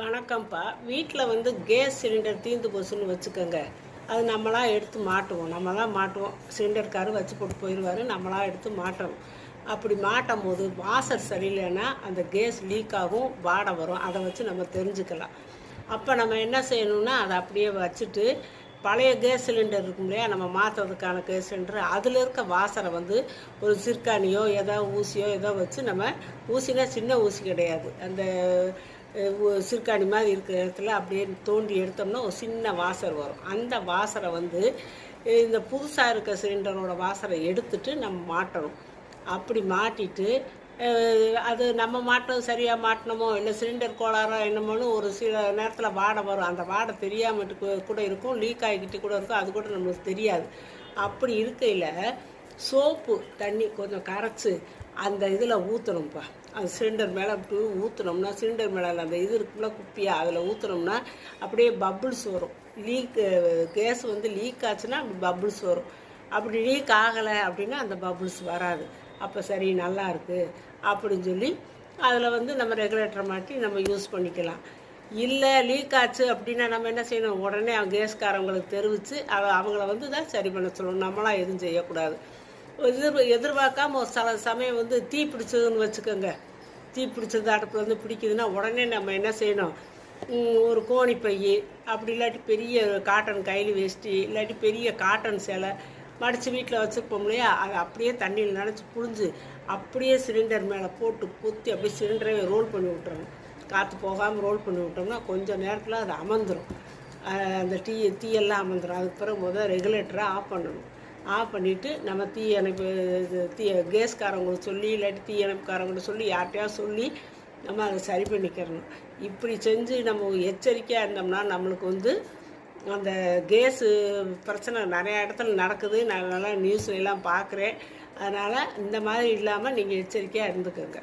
வணக்கம்ப்பா. வீட்டில் வந்து கேஸ் சிலிண்டர் தீர்ந்து போச்சுன்னு வச்சுக்கோங்க. அது நம்மளாம் எடுத்து மாட்டுவோம். நம்மளாம் மாட்டுவோம். சிலிண்டர்காரு வச்சு போட்டு போயிடுவார் நம்மளாம் எடுத்து மாட்டணும் அப்படி மாட்டும் போது வாசர் சரியில்லைன்னா அந்த கேஸ் லீக் ஆகும் வாடை வரும். அதை வச்சு நம்ம தெரிஞ்சுக்கலாம். அப்போ நம்ம என்ன செய்யணும்னா அதை அப்படியே வச்சுட்டு பழைய கேஸ் சிலிண்டர் இருக்கும் இல்லையா? நம்ம மாற்றுறதுக்கான கேஸ் சிலிண்டர். அதில் இருக்க வாசரை வந்து ஒரு சிற்கானியோ ஏதோ ஊசியோ ஏதோ வச்சு நம்ம ஊசினா சின்ன ஊசி கிடையாது. அந்த அஹ், சிற்காணி மாதிரி இருக்கிற இடத்துல அப்படியே தோண்டி எடுத்தோம்னா ஒரு சின்ன வாசர் வரும். அந்த வாசரை வந்து இந்த புதுசாக இருக்க சிலிண்டரோட வாசரை எடுத்துட்டு நம்ம மாட்டணும். அப்படி மாட்டிட்டு அது நம்ம மாட்டினது சரியாக மாட்டினோமோ இல்லை சிலிண்டர் கோளாறோ என்னமோன்னு ஒரு சில நேரத்தில் வாடை வரும். அந்த வாடை தெரியாமட்டு கூட இருக்கும் லீக் ஆகிக்கிட்டு கூட இருக்கும் அது கூட நம்மளுக்கு தெரியாது. அப்படி இருக்கையில் சோப்பு தண்ணி கொஞ்சம் கரைச்சி அந்த இதில் ஊற்றணும்ப்பா அந்த சிலிண்டர் மேலே அப்படி ஊற்றினோம்னா சிலிண்டர் மேலே அந்த இது இருக்குல்ல குப்பியாக அதில் ஊற்றினோம்னா அப்படியே பப்புள்ஸ் வரும் லீக் கேஸ் வந்து லீக் ஆச்சுன்னா அப்படி பப்புள்ஸ் வரும் அப்படி லீக் ஆகலை அப்படின்னா அந்த பப்புள்ஸ் வராது. அப்போ சரி நல்லா இருக்குது அப்படின்னு சொல்லி அதில் வந்து நம்ம ரெகுலேட்டரை மாட்டி நம்ம யூஸ் பண்ணிக்கலாம். இல்லை லீக் ஆச்சு அப்படின்னா நம்ம என்ன செய்யணும்? உடனே அவங்க கேஸ்காரவங்களுக்கு தெரிவித்து அவ அவங்கள வந்து தான் சரி பண்ண சொல்லணும். நம்மளாம் எதுவும் செய்யக்கூடாது. எதிர் எதிர்பார்க்காம ஒரு சில சமயம் வந்து தீ பிடிச்சதுன்னு வச்சுக்கோங்க. தீ பிடிச்சது அடுப்பில் வந்து பிடிக்குதுன்னா உடனே நம்ம என்ன செய்யணும்? ஒரு கோணி பை அப்படி இல்லாட்டி பெரிய காட்டன் கையில் வேஷ்டி இல்லாட்டி பெரிய காட்டன் சேலை மடித்து வீட்டில் வச்சுருப்போம் இல்லையா? அதை அப்படியே தண்ணியில் நனைச்சி புழிஞ்சு அப்படியே சிலிண்டர் மேலே போட்டு குத்தி அப்படியே சிலிண்டரை ரோல் பண்ணி விட்டுறணும். காற்று போகாமல் ரோல் பண்ணி விட்டோம்னா கொஞ்சம் நேரத்தில் அது அமர்ந்துடும் அந்த டீ தீயெல்லாம் அமர்ந்துடும் அதுக்கு பிறகு முதல் ரெகுலேட்டரை ஆஃப் பண்ணணும். ஆஃப் பண்ணிவிட்டு நம்ம தீயணைப்பு இது தீ கேஸ்காரங்களுக்கு சொல்லி இல்லாட்டி தீ சொல்லி யார்கிட்டயாவது சொல்லி நம்ம அதை சரி பண்ணிக்கிறணும். இப்படி செஞ்சு நம்ம எச்சரிக்கையாக இருந்தோம்னா நம்மளுக்கு வந்து அந்த கேஸு பிரச்சனை நிறையா இடத்துல நடக்குது. நான் நல்லா நியூஸ்லாம் பார்க்குறேன். அதனால் இந்த மாதிரி இல்லாமல் நீங்கள் எச்சரிக்கையாக இருந்துக்கோங்க.